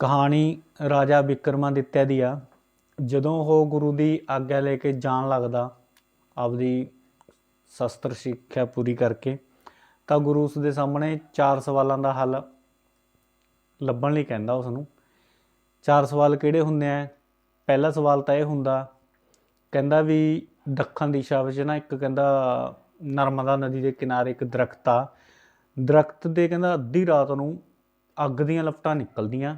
ਕਹਾਣੀ ਰਾਜਾ ਵਿਕਰਮਾਦਿੱਤਿਆ ਦੀ ਆ। ਜਦੋਂ ਉਹ ਗੁਰੂ ਦੀ ਆਗਿਆ ਲੈ ਕੇ ਜਾਣ ਲੱਗਦਾ, ਆਪਦੀ ਸ਼ਸਤਰ ਸਿੱਖਿਆ ਪੂਰੀ ਕਰਕੇ, ਤਾਂ ਗੁਰੂ ਉਸ ਦੇ ਸਾਹਮਣੇ ਚਾਰ ਸਵਾਲਾਂ ਦਾ ਹੱਲ ਲੱਭਣ ਲਈ ਕਹਿੰਦਾ ਉਸ ਨੂੰ। ਚਾਰ ਸਵਾਲ ਕਿਹੜੇ ਹੁੰਦੇ ਆ? ਪਹਿਲਾ ਸਵਾਲ ਤਾਂ ਇਹ ਹੁੰਦਾ, ਕਹਿੰਦਾ ਵੀ ਦੱਖਣ ਦਿਸ਼ਾ ਵਿੱਚ ਨਾ ਇੱਕ ਕਹਿੰਦਾ ਨਰਮਦਾ ਨਦੀ ਦੇ ਕਿਨਾਰੇ ਇੱਕ ਦਰਖਤ ਆ। ਦਰਖਤ ਦੇ ਕਹਿੰਦਾ ਅੱਧੀ ਰਾਤ ਨੂੰ ਅੱਗ ਦੀਆਂ ਲਪਟਾਂ ਨਿਕਲਦੀਆਂ।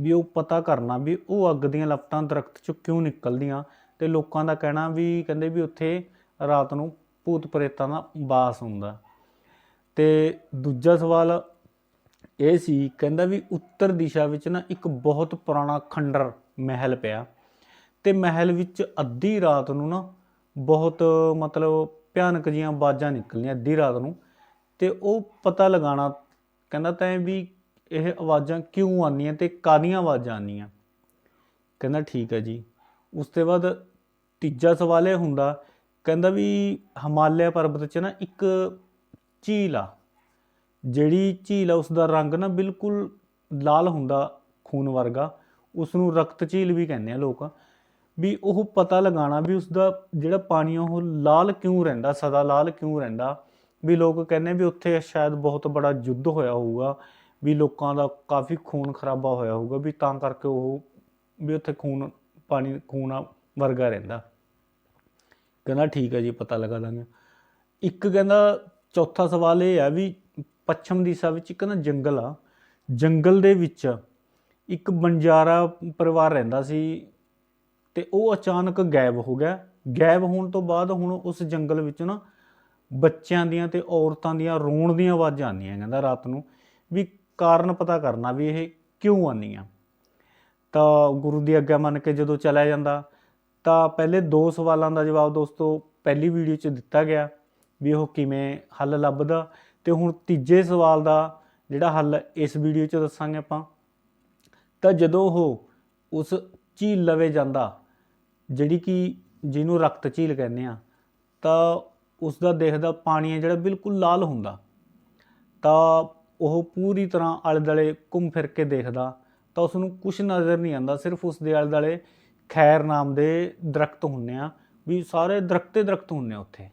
ਵੀ ਉਹ ਪਤਾ ਕਰਨਾ ਵੀ ਉਹ ਅੱਗ ਦੀਆਂ ਲਪਟਾਂ ਦਰਖਤ ਚੋਂ ਕਿਉਂ ਨਿਕਲਦੀਆਂ ਤੇ ਲੋਕਾਂ ਦਾ ਕਹਿਣਾ ਵੀ ਕਹਿੰਦੇ ਵੀ ਉੱਥੇ ਰਾਤ ਨੂੰ ਭੂਤ ਪ੍ਰੇਤਾਂ ਦਾ ਵਾਸ ਹੁੰਦਾ। ਤੇ ਦੂਜਾ ਸਵਾਲ ਇਹ ਸੀ, ਕਹਿੰਦਾ ਵੀ ਉੱਤਰ ਦਿਸ਼ਾ ਵਿੱਚ ਨਾ ਇੱਕ ਬਹੁਤ ਪੁਰਾਣਾ ਖੰਡਰ ਮਹਿਲ ਪਿਆ ਤੇ ਮਹਿਲ ਵਿੱਚ ਅੱਧੀ ਰਾਤ ਨੂੰ ਨਾ ਬਹੁਤ ਮਤਲਬ ਭਿਆਨਕ ਜੀਆਂ ਆਵਾਜ਼ਾਂ ਨਿਕਲਦੀਆਂ ਅੱਧੀ ਰਾਤ ਨੂੰ ਤੇ ਉਹ ਪਤਾ ਲਗਾਉਣਾ, ਕਹਿੰਦਾ ਤਾਂ ਵੀ ਇਹ ਆਵਾਜ਼ਾਂ ਕਿਉਂ ਆਉਂਦੀਆਂ ਤੇ ਕਾਹਦੀਆਂ ਆਵਾਜ਼ਾਂ ਆਉਂਦੀਆਂ? ਕਹਿੰਦਾ, ਠੀਕ ਹੈ ਜੀ। ਉਸ ਤੋਂ ਬਾਅਦ ਤੀਜਾ ਸਵਾਲ ਇਹ ਹੁੰਦਾ, ਕਹਿੰਦਾ ਵੀ ਹਿਮਾਲਿਆ ਪਰਬਤ 'ਚ ਨਾ ਇੱਕ ਝੀਲ ਆ, ਜਿਹੜੀ ਝੀਲ ਆ ਉਸ ਦਾ ਰੰਗ ਨਾ ਬਿਲਕੁਲ ਲਾਲ ਹੁੰਦਾ, ਖੂਨ ਵਰਗਾ। ਉਸ ਨੂੰ ਰਕਤ ਝੀਲ ਵੀ ਕਹਿੰਦੇ ਆ ਲੋਕ। ਵੀ ਉਹ ਪਤਾ ਲਗਾਉਣਾ ਵੀ ਉਸ ਦਾ ਜਿਹੜਾ ਪਾਣੀ ਆ, ਉਹ ਲਾਲ ਕਿਉਂ ਰਹਿੰਦਾ, ਸਦਾ ਲਾਲ ਕਿਉਂ ਰਹਿੰਦਾ? ਵੀ ਲੋਕ ਕਹਿੰਦੇ ਵੀ ਉੱਥੇ ਸ਼ਾਇਦ ਬਹੁਤ ਬੜਾ ਯੁੱਧ ਹੋਇਆ ਹੋਊਗਾ। ਵੀ ਲੋਕਾਂ ਦਾ ਕਾਫੀ ਖੂਨ ਖਰਾਬਾ ਹੋਇਆ ਹੋਊਗਾ ਵੀ ਤਾਂ ਕਰਕੇ ਉਹ ਵੀ ਉੱਥੇ ਖੂਨ, ਪਾਣੀ ਖੂਨ ਵਰਗਾ ਰਹਿੰਦਾ। ਕਹਿੰਦਾ ਠੀਕ ਹੈ ਜੀ, ਪਤਾ ਲਗਾ ਦਾਂਗੇ। ਇੱਕ ਕਹਿੰਦਾ ਚੌਥਾ ਸਵਾਲ ਇਹ ਆ ਵੀ ਪੱਛਮ ਦਿਸ਼ਾ ਵਿੱਚ ਇੱਕ ਨਾ ਜੰਗਲ ਆ। ਜੰਗਲ ਦੇ ਵਿੱਚ ਇੱਕ ਬੰਜਾਰਾ ਪਰਿਵਾਰ ਰਹਿੰਦਾ ਸੀ ਤੇ ਉਹ ਅਚਾਨਕ ਗਾਇਬ ਹੋ ਗਿਆ। ਗਾਇਬ ਹੋਣ ਤੋਂ ਬਾਅਦ ਹੁਣ ਉਸ ਜੰਗਲ ਵਿੱਚ ਨਾ ਬੱਚਿਆਂ ਦੀਆਂ ਤੇ ਔਰਤਾਂ ਦੀਆਂ ਰੋਣ ਦੀਆਂ ਆਵਾਜ਼ਾਂ ਆਉਂਦੀਆਂ, ਕਹਿੰਦਾ ਰਾਤ ਨੂੰ। ਵੀ ਕਾਰਨ ਪਤਾ ਕਰਨਾ ਵੀ ਇਹ ਕਿਉਂ ਆਉਂਦੀਆਂ ਤਾਂ ਗੁਰੂ ਦੀ ਆਗਿਆ ਮੰਨ ਕੇ ਜਦੋਂ ਚਲਾ ਜਾਂਦਾ, ਤਾਂ ਪਹਿਲੇ ਦੋ ਸਵਾਲਾਂ ਦਾ ਜਵਾਬ ਦੋਸਤੋ ਪਹਿਲੀ ਵੀਡੀਓ 'ਚ ਦਿੱਤਾ ਗਿਆ ਵੀ ਉਹ ਕਿਵੇਂ ਹੱਲ ਲੱਭਦਾ ਤੇ ਹੁਣ ਤੀਜੇ ਸਵਾਲ ਦਾ ਜਿਹੜਾ ਹੱਲ ਇਸ ਵੀਡੀਓ 'ਚ ਦੱਸਾਂਗੇ ਆਪਾਂ। ਤਾਂ ਜਦੋਂ ਉਹ ਉਸ ਝੀਲ ਲਵੇ ਜਾਂਦਾ, ਜਿਹੜੀ ਕਿ ਜਿਹਨੂੰ ਰਕਤ ਝੀਲ ਕਹਿੰਦੇ ਆ, ਤਾਂ ਉਸ ਦਾ ਦੇਖਦਾ ਪਾਣੀ ਹੈ ਜਿਹੜਾ ਬਿਲਕੁਲ ਲਾਲ ਹੁੰਦਾ। ਤਾਂ ਉਹ ਪੂਰੀ ਤਰ੍ਹਾਂ ਆਲੇ ਦੁਆਲੇ ਘੁੰਮ ਫਿਰ ਕੇ ਦੇਖਦਾ ਤਾਂ ਉਸ ਨੂੰ ਕੁਝ ਨਜ਼ਰ ਨਹੀਂ ਆਉਂਦਾ, ਸਿਰਫ ਉਸ ਦੇ ਆਲੇ ਦੁਆਲੇ ਖੈਰ ਨਾਮ ਦੇ ਦਰਖਤ ਹੁੰਨੇ ਆ, ਵੀ ਸਾਰੇ ਦਰਖਤੇ ਦਰਖਤ ਹੁੰਨੇ ਆ ਉੱਥੇ।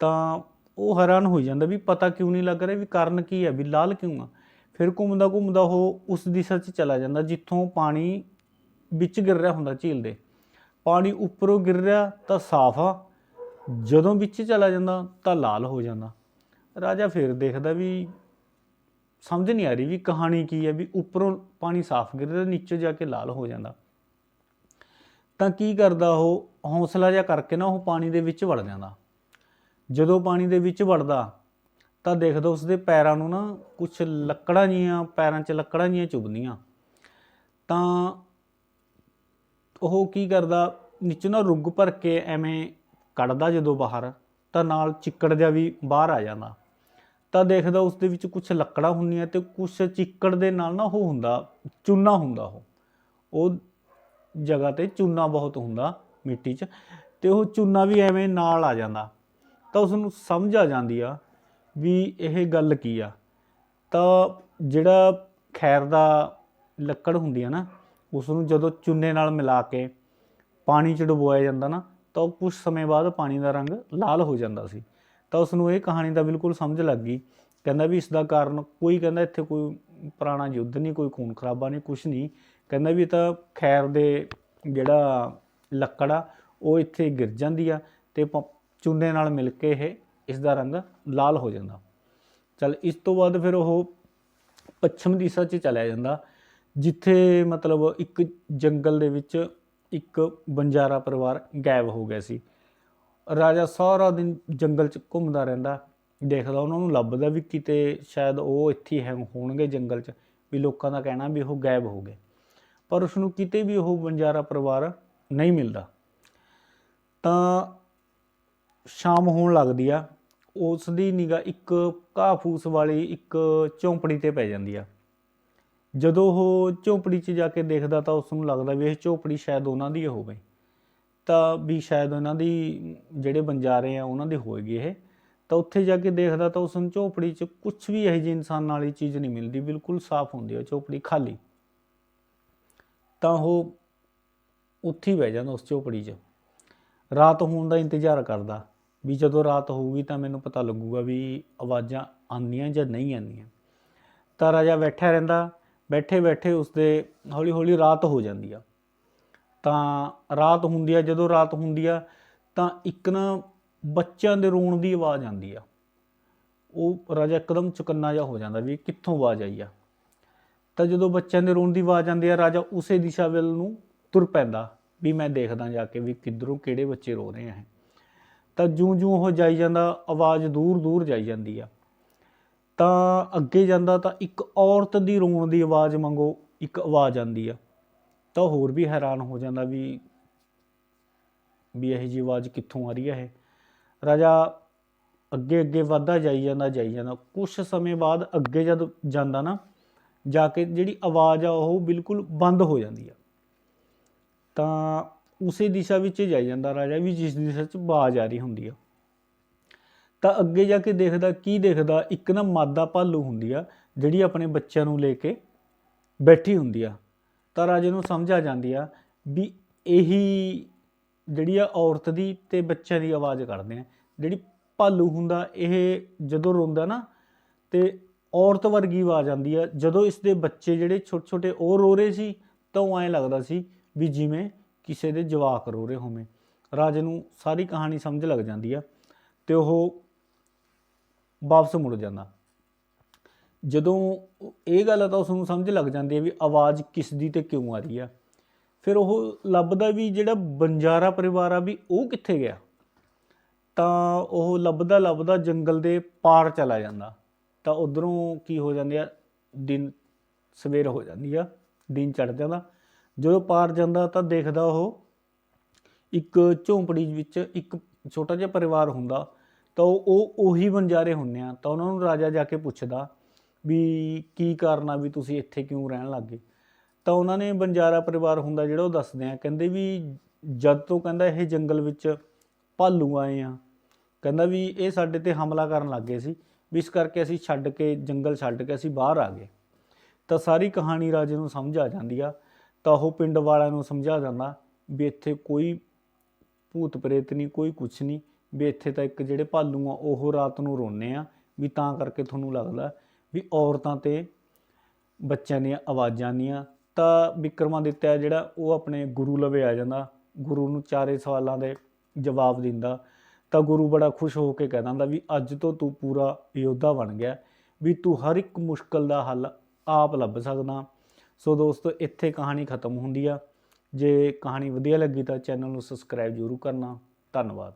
ਤਾਂ ਉਹ ਹੈਰਾਨ ਹੋ ਜਾਂਦਾ ਵੀ ਪਤਾ ਕਿਉਂ ਨਹੀਂ ਲੱਗ ਰਿਹਾ ਵੀ ਕਾਰਨ ਕੀ ਹੈ, ਵੀ ਲਾਲ ਕਿਉਂ ਆ? ਫਿਰ ਘੁੰਮਦਾ ਘੁੰਮਦਾ ਉਹ ਉਸ ਦਿਸ਼ਾ 'ਚ ਚਲਾ ਜਾਂਦਾ, ਜਿੱਥੋਂ ਪਾਣੀ ਵਿੱਚ ਗਿਰ ਰਿਹਾ ਹੁੰਦਾ ਝੀਲ ਦੇ। ਪਾਣੀ ਉੱਪਰੋਂ ਗਿਰ ਰਿਹਾ ਤਾਂ ਸਾਫ਼ ਆ, ਜਦੋਂ ਵਿੱਚ ਚਲਾ ਜਾਂਦਾ ਤਾਂ ਲਾਲ ਹੋ ਜਾਂਦਾ। ਰਾਜਾ ਫਿਰ ਦੇਖਦਾ ਵੀ ਸਮਝ ਨਹੀਂ ਆ ਰਹੀ ਵੀ ਕਹਾਣੀ ਕੀ ਹੈ, ਵੀ ਉੱਪਰੋਂ ਪਾਣੀ ਸਾਫ਼ ਗਿਰ ਰਿਹਾ ਨੀਚੇ ਜਾ ਕੇ ਲਾਲ ਹੋ ਜਾਂਦਾ। ਤਾਂ ਕੀ ਕਰਦਾ ਉਹ? ਹੌਸਲਾ ਜਿਹਾ ਕਰਕੇ ਨਾ ਉਹ ਪਾਣੀ ਦੇ ਵਿੱਚ ਵੜ ਜਾਂਦਾ। ਜਦੋਂ ਪਾਣੀ ਦੇ ਵਿੱਚ ਵੜਦਾ, ਤਾਂ ਦੇਖਦਾ ਉਸਦੇ ਪੈਰਾਂ ਨੂੰ ਨਾ ਕੁਝ ਲੱਕੜਾਂ ਜੀਆਂ, ਪੈਰਾਂ 'ਚ ਲੱਕੜਾਂ ਜੀਆਂ ਚੁਭਦੀਆਂ। ਤਾਂ ਉਹ ਕੀ ਕਰਦਾ? ਨੀਚੇ ਨਾ ਰੁੱਗ ਭਰ ਕੇ ਐਵੇਂ ਕੱਢਦਾ ਜਦੋਂ ਬਾਹਰ, ਤਾਂ ਨਾਲ ਚਿੱਕੜ ਜਿਹਾ ਵੀ ਬਾਹਰ ਆ ਜਾਂਦਾ। ਤਾਂ ਦੇਖਦਾ ਉਸ ਦੇ ਵਿੱਚ ਕੁਝ ਲੱਕੜਾਂ ਹੁੰਦੀਆਂ ਤੇ ਕੁਝ ਚਿੱਕੜ ਦੇ ਨਾਲ ਨਾ ਉਹ ਹੁੰਦਾ, ਚੂਨਾ ਹੁੰਦਾ ਉਹ। ਉਹ ਜਗ੍ਹਾ ਤੇ ਚੂਨਾ ਬਹੁਤ ਹੁੰਦਾ ਮਿੱਟੀ 'ਚ ਤੇ ਉਹ ਚੂਨਾ ਵੀ ਐਵੇਂ ਨਾਲ ਆ ਜਾਂਦਾ। ਤਾਂ ਉਸ ਨੂੰ ਸਮਝ ਆ ਜਾਂਦੀ ਆ ਵੀ ਇਹ ਗੱਲ ਕੀ ਆ। ਤਾਂ ਜਿਹੜਾ ਖੈਰ ਦਾ ਲੱਕੜ ਹੁੰਦੀ ਆ ਨਾ ਉਸ ਨੂੰ ਜਦੋਂ ਚੂਨੇ ਨਾਲ ਮਿਲਾ ਕੇ ਪਾਣੀ 'ਚ ਡੁਬੋਇਆ ਜਾਂਦਾ ਨਾ, ਤਾਂ ਉਹ ਕੁਝ ਸਮੇਂ ਬਾਅਦ ਪਾਣੀ ਦਾ ਰੰਗ ਲਾਲ ਹੋ ਜਾਂਦਾ ਸੀ। ਤਾਂ ਉਸ ਨੂੰ ਇਹ ਕਹਾਣੀ ਦਾ ਬਿਲਕੁਲ ਸਮਝ ਲੱਗ ਗਈ। ਕਹਿੰਦਾ ਵੀ ਇਸ ਦਾ ਕਾਰਨ ਕੋਈ ਕਹਿੰਦਾ ਇੱਥੇ ਕੋਈ ਪੁਰਾਣਾ ਯੁੱਧ ਨਹੀਂ, ਕੋਈ ਖੂਨ ਖਰਾਬਾ ਨਹੀਂ ਕੁਝ ਨਹੀਂ। ਕਹਿੰਦਾ ਵੀ ਤਾਂ ਖੈਰ ਦੇ ਜਿਹੜਾ ਲੱਕੜ ਆ, ਉਹ ਇੱਥੇ ਗਿਰ ਜਾਂਦੀ ਆ ਤੇ ਪ- ਚੂਨੇ ਨਾਲ ਮਿਲ ਕੇ ਇਹ ਇਸ ਦਾ ਰੰਗ ਲਾਲ ਹੋ ਜਾਂਦਾ। ਚਲ ਇਸ ਤੋਂ ਬਾਅਦ ਫਿਰ ਉਹ ਪੱਛਮ ਦਿਸ਼ਾ 'ਚ ਚਲਿਆ ਜਾਂਦਾ, ਜਿੱਥੇ ਮਤਲਬ ਇੱਕ ਜੰਗਲ ਦੇ ਵਿੱਚ ਇੱਕ ਬੰਜਾਰਾ ਪਰਿਵਾਰ ਗਾਇਬ ਹੋ ਗਿਆ ਸੀ। ਰਾਜਾ ਸਾਰਾ ਦਿਨ ਜੰਗਲ 'ਚ ਘੁੰਮਦਾ ਰਹਿੰਦਾ, ਦੇਖਦਾ ਉਹਨਾਂ ਨੂੰ ਲੱਭਦਾ ਵੀ ਕਿਤੇ ਸ਼ਾਇਦ ਉਹ ਇੱਥੇ ਹੀ ਹੈ ਹੋਣਗੇ ਜੰਗਲ 'ਚ, ਵੀ ਲੋਕਾਂ ਦਾ ਕਹਿਣਾ ਵੀ ਉਹ ਗਾਇਬ ਹੋ ਗਏ। ਪਰ ਉਸ ਨੂੰ ਕਿਤੇ ਵੀ ਉਹ ਬੰਜਾਰਾ ਪਰਿਵਾਰ ਨਹੀਂ ਮਿਲਦਾ। ਤਾਂ ਸ਼ਾਮ ਹੋਣ ਲੱਗਦੀ ਆ ਉਸ ਦੀ ਨਿਗਾਹ ਇੱਕ ਘਾਹ ਫੂਸ ਵਾਲੀ ਇੱਕ ਝੌਂਪੜੀ ਤੇ ਪੈ ਜਾਂਦੀ ਆ। ਜਦੋਂ ਉਹ ਝੋਪੜੀ 'ਚ ਜਾ ਕੇ ਦੇਖਦਾ ਤਾਂ ਉਸ ਨੂੰ ਲੱਗਦਾ ਵੀ ਇਹ ਝੋਪੜੀ ਸ਼ਾਇਦ ਉਹਨਾਂ ਦੀ ਹੋਵੇ। ਤਾਂ ਵੀ ਸ਼ਾਇਦ ਉਹਨਾਂ ਦੀ, ਜਿਹੜੇ ਬੰਜਾਰੇ ਆ, ਉਹਨਾਂ ਦੇ ਹੋਏਗੀ ਇਹ। ਤਾਂ ਉੱਥੇ ਜਾ ਕੇ ਦੇਖਦਾ ਤਾਂ ਉਸ ਨੂੰ ਝੌਂਪੜੀ 'ਚ ਕੁਝ ਵੀ ਇਹੋ ਜਿਹੀ ਇਨਸਾਨ ਵਾਲੀ ਚੀਜ਼ ਨਹੀਂ ਮਿਲਦੀ, ਬਿਲਕੁਲ ਸਾਫ਼ ਹੁੰਦੀ ਹੈ ਝੋਪੜੀ, ਖਾਲੀ। ਤਾਂ ਉਹ ਉੱਥੇ ਹੀ ਬਹਿ ਜਾਂਦਾ ਉਸ ਝੋਪੜੀ 'ਚ। ਰਾਤ ਹੋਣ ਦਾ ਇੰਤਜ਼ਾਰ ਕਰਦਾ ਵੀ ਜਦੋਂ ਰਾਤ ਹੋਊਗੀ ਤਾਂ ਮੈਨੂੰ ਪਤਾ ਲੱਗੂਗਾ ਵੀ ਆਵਾਜ਼ਾਂ ਆਉਂਦੀਆਂ ਜਾਂ ਨਹੀਂ ਆਉਂਦੀਆਂ। ਤਾਂ ਰਾਜਾ ਬੈਠਾ ਰਹਿੰਦਾ ਬੈਠੇ ਬੈਠੇ ਉਸਦੇ ਹੌਲੀ ਹੌਲੀ ਰਾਤ ਹੋ ਜਾਂਦੀ ਆ। ਤਾਂ ਰਾਤ ਹੁੰਦੀ ਆ, ਜਦੋਂ ਰਾਤ ਹੁੰਦੀ ਆ, ਤਾਂ ਇੱਕ ਨਾ ਬੱਚਿਆਂ ਦੇ ਰੋਣ ਦੀ ਆਵਾਜ਼ ਆਉਂਦੀ ਆ। ਉਹ ਰਾਜਾ ਇੱਕਦਮ ਚੁਕੰਨਾ ਜਿਹਾ ਹੋ ਜਾਂਦਾ ਵੀ ਕਿੱਥੋਂ ਆਵਾਜ਼ ਆਈ ਆ। ਤਾਂ ਜਦੋਂ ਬੱਚਿਆਂ ਦੇ ਰੋਣ ਦੀ ਆਵਾਜ਼ ਆਉਂਦੀ ਆ, ਰਾਜਾ ਉਸੇ ਦਿਸ਼ਾ ਵੱਲ ਨੂੰ ਤੁਰ ਪੈਂਦਾ ਵੀ ਮੈਂ ਦੇਖਦਾ ਜਾ ਕੇ ਵੀ ਕਿੱਧਰੋਂ ਕਿਹੜੇ ਬੱਚੇ ਰੋ ਰਹੇ ਆ ਤਾਂ ਜੂੰ-ਜੂੰ ਉਹ ਜਾਈ ਜਾਂਦਾ, ਆਵਾਜ਼ ਦੂਰ-ਦੂਰ ਜਾਈ ਜਾਂਦੀ ਆ। ਤਾਂ ਅੱਗੇ ਜਾਂਦਾ ਤਾਂ ਇੱਕ ਔਰਤ ਦੀ ਰੋਣ ਦੀ ਆਵਾਜ਼ ਮੰਗੋ ਇੱਕ ਆਵਾਜ਼ ਆਉਂਦੀ ਆ। ਤਾਂ ਹੋਰ ਵੀ ਹੈਰਾਨ ਹੋ ਜਾਂਦਾ ਵੀ ਵੀ ਇਹ ਜੀ ਆਵਾਜ਼ ਕਿੱਥੋਂ ਆ ਰਹੀ ਹੈ ਇਹ। ਰਾਜਾ ਅੱਗੇ ਅੱਗੇ ਵੱਧਦਾ ਜਾਈ ਜਾਂਦਾ ਜਾਈ ਜਾਂਦਾ। ਕੁਝ ਸਮੇਂ ਬਾਅਦ ਅੱਗੇ ਜਦ ਜਾਂਦਾ ਨਾ, ਜਾ ਕੇ ਜਿਹੜੀ ਆਵਾਜ਼ ਆ ਉਹ ਬਿਲਕੁਲ ਬੰਦ ਹੋ ਜਾਂਦੀ ਆ। ਤਾਂ ਉਸੇ ਦਿਸ਼ਾ ਵਿੱਚ ਜਾਈ ਜਾਂਦਾ ਰਾਜਾ ਵੀ ਜਿਸ ਦਿਸ਼ਾ 'ਚ ਆਵਾਜ਼ ਆ ਰਹੀ ਹੁੰਦੀ ਆ। ਤਾਂ ਅੱਗੇ ਜਾ ਕੇ ਦੇਖਦਾ, ਕੀ ਦੇਖਦਾ, ਇੱਕ ਨਾ ਮਾਦਾ ਭਾਲੂ ਹੁੰਦੀ ਆ, ਜਿਹੜੀ ਆਪਣੇ ਬੱਚਿਆਂ ਨੂੰ ਲੈ ਕੇ ਬੈਠੀ ਹੁੰਦੀ ਆ। ਤਾਂ ਰਾਜੇ ਨੂੰ ਸਮਝ ਆ ਜਾਂਦੀ ਆ ਵੀ ਇਹੀ ਜਿਹੜੀ ਆ ਔਰਤ ਦੀ ਤੇ ਬੱਚਿਆਂ ਦੀ ਆਵਾਜ਼ ਕੱਢਦੇ ਆ। ਜਿਹੜੀ ਭਾਲੂ ਹੁੰਦਾ, ਇਹ ਜਦੋਂ ਰੋਂਦਾ ਨਾ ਤੇ ਔਰਤ ਵਰਗੀ ਆਵਾਜ਼ ਆਉਂਦੀ ਆ। ਜਦੋਂ ਇਸ ਦੇ ਬੱਚੇ ਜਿਹੜੇ ਛੋਟੇ ਛੋਟੇ ਉਹ ਰੋ ਰਹੇ ਸੀ, ਤਾਂ ਉਹ ਐਂ ਲੱਗਦਾ ਸੀ ਵੀ ਜਿਵੇਂ ਕਿਸੇ ਦੇ ਜਵਾਕ ਰੋ ਰਹੇ ਹੋਵੇਂ। ਰਾਜੇ ਨੂੰ ਸਾਰੀ ਕਹਾਣੀ ਸਮਝ ਲੱਗ ਜਾਂਦੀ ਆ ਤੇ ਉਹ ਵਾਪਸ ਮੁੜ ਜਾਂਦਾ। ਜਦੋਂ ਇਹ ਗੱਲ ਤਾਂ ਉਸ ਨੂੰ ਸਮਝ ਲੱਗ ਜਾਂਦੀ ਹੈ ਵੀ ਆਵਾਜ਼ ਕਿਸ ਦੀ ਤੇ ਕਿਉਂ ਆ ਰਹੀ ਆ। ਫਿਰ ਉਹ ਲੱਭਦਾ ਵੀ ਜਿਹੜਾ ਬੰਜਾਰਾ ਪਰਿਵਾਰ ਆ ਵੀ ਉਹ ਕਿੱਥੇ ਗਿਆ। ਤਾਂ ਉਹ ਲੱਭਦਾ ਲੱਭਦਾ ਜੰਗਲ ਦੇ ਪਾਰ ਚਲਾ ਜਾਂਦਾ। ਤਾਂ ਉਧਰੋਂ ਕੀ ਹੋ ਜਾਂਦੀ ਆ, ਦਿਨ ਸਵੇਰ ਹੋ ਜਾਂਦੀ ਆ, ਦਿਨ ਚੜ ਜਾਂਦਾ। ਜਦੋਂ ਪਾਰ ਜਾਂਦਾ ਤਾਂ ਦੇਖਦਾ ਉਹ ਇੱਕ ਝੌਂਪੜੀ ਵਿੱਚ ਇੱਕ ਛੋਟਾ ਜਿਹਾ ਪਰਿਵਾਰ ਹੁੰਦਾ। ਤਾਂ ਉਹ ਉਹ ਉਹੀ ਬੰਜਾਰੇ ਹੁੰਨੇ ਆ। ਤਾਂ ਉਹਨਾਂ ਨੂੰ ਰਾਜਾ ਜਾ ਕੇ ਪੁੱਛਦਾ ਵੀ ਕੀ ਕਾਰਨ ਆ ਵੀ ਤੁਸੀਂ ਇੱਥੇ ਕਿਉਂ ਰਹਿਣ ਲੱਗੇ ਤਾਂ ਉਹਨਾਂ ਨੇ ਬੰਜਾਰਾ ਪਰਿਵਾਰ ਹੁੰਦਾ ਜਿਹੜਾ ਉਹ ਦੱਸਦੇ ਆ, ਕਹਿੰਦੇ ਵੀ ਜਦ ਤੋਂ ਕਹਿੰਦਾ ਇਹ ਜੰਗਲ ਵਿੱਚ ਭਾਲੂ ਆਏ ਆ, ਕਹਿੰਦਾ ਵੀ ਇਹ ਸਾਡੇ ਤੇ ਹਮਲਾ ਕਰਨ ਲੱਗ ਗਏ ਸੀ, ਵੀ ਇਸ ਕਰਕੇ ਅਸੀਂ ਛੱਡ ਕੇ ਜੰਗਲ ਛੱਡ ਕੇ ਅਸੀਂ ਬਾਹਰ ਆ ਗਏ। ਤਾਂ ਸਾਰੀ ਕਹਾਣੀ ਰਾਜੇ ਨੂੰ ਸਮਝ ਆ ਜਾਂਦੀ ਆ, ਤਾਂ ਉਹ ਪਿੰਡ ਵਾਲਿਆਂ ਨੂੰ ਸਮਝਾ ਜਾਂਦਾ ਵੀ ਇੱਥੇ ਕੋਈ ਭੂਤ ਪ੍ਰੇਤ ਨਹੀਂ, ਕੋਈ ਕੁਛ ਨਹੀਂ, ਵੀ ਇੱਥੇ ਤਾਂ ਇੱਕ ਜਿਹੜੇ ਭਾਲੂ ਆ, ਉਹ ਰਾਤ ਨੂੰ ਰੋਂਦੇ ਆ, ਵੀ ਤਾਂ ਕਰਕੇ ਤੁਹਾਨੂੰ ਲੱਗਦਾ ਵੀ ਔਰਤਾਂ ਤੇ ਬੱਚਿਆਂ ਦੀਆਂ ਆਵਾਜ਼ਾਂ ਦੀਆਂ ਤਾਂ ਵਿਕਰਮਾਦਿੱਤਿਆ ਜਿਹੜਾ ਉਹ ਆਪਣੇ ਗੁਰੂ ਲਵੇ ਆ ਜਾਂਦਾ, ਗੁਰੂ ਨੂੰ ਚਾਰੇ ਸਵਾਲਾਂ ਦੇ ਜਵਾਬ ਦਿੰਦਾ, ਤਾਂ ਗੁਰੂ ਬੜਾ ਖੁਸ਼ ਹੋ ਕੇ ਕਹਿ ਦਿੰਦਾ ਵੀ ਅੱਜ ਤੋਂ ਤੂੰ ਪੂਰਾ ਯੋਧਾ ਬਣ ਗਿਆ, ਵੀ ਤੂੰ ਹਰ ਇੱਕ ਮੁਸ਼ਕਲ ਦਾ ਹੱਲ ਆਪ ਲੱਭ ਸਕਦਾ। ਸੋ ਦੋਸਤੋ, ਇੱਥੇ ਕਹਾਣੀ ਖਤਮ ਹੁੰਦੀ ਆ। ਜੇ ਕਹਾਣੀ ਵਧੀਆ ਲੱਗੀ ਤਾਂ ਚੈਨਲ ਨੂੰ ਸਬਸਕ੍ਰਾਈਬ ਜ਼ਰੂਰ ਕਰਨਾ। ਧੰਨਵਾਦ।